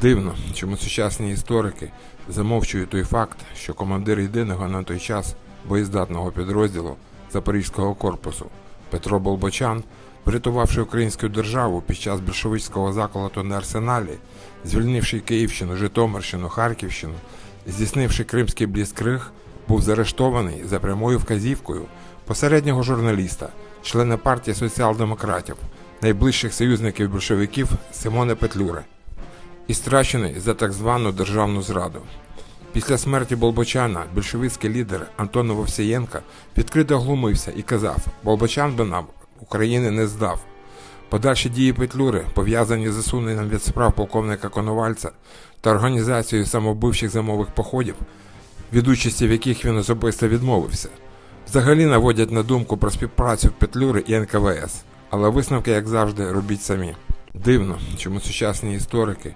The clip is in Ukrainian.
Дивно, чому сучасні історики замовчують той факт, що командир єдиного на той час боєздатного підрозділу Запорізького корпусу Петро Болбочан, врятувавши українську державу під час більшовицького заколоту на арсеналі, звільнивши Київщину, Житомирщину, Харківщину, здійснивши Кримський бліцкриг, був заарештований за прямою вказівкою посереднього журналіста, члена партії соціал-демократів, найближчих союзників більшовиків Симона Петлюри і страчений за так звану державну зраду. Після смерті Болбочана більшовицький лідер Антон Вовсієнка відкрито глумився і казав: Болбочан би нам України не здав. Подальші дії Петлюри, пов'язані з засуненням від справ полковника Коновальця та організацією самовбивчих замових походів, від участі в яких він особисто відмовився, взагалі наводять на думку про співпрацю Петлюри і НКВС. Але висновки, як завжди, робіть самі. Дивно, чому сучасні історики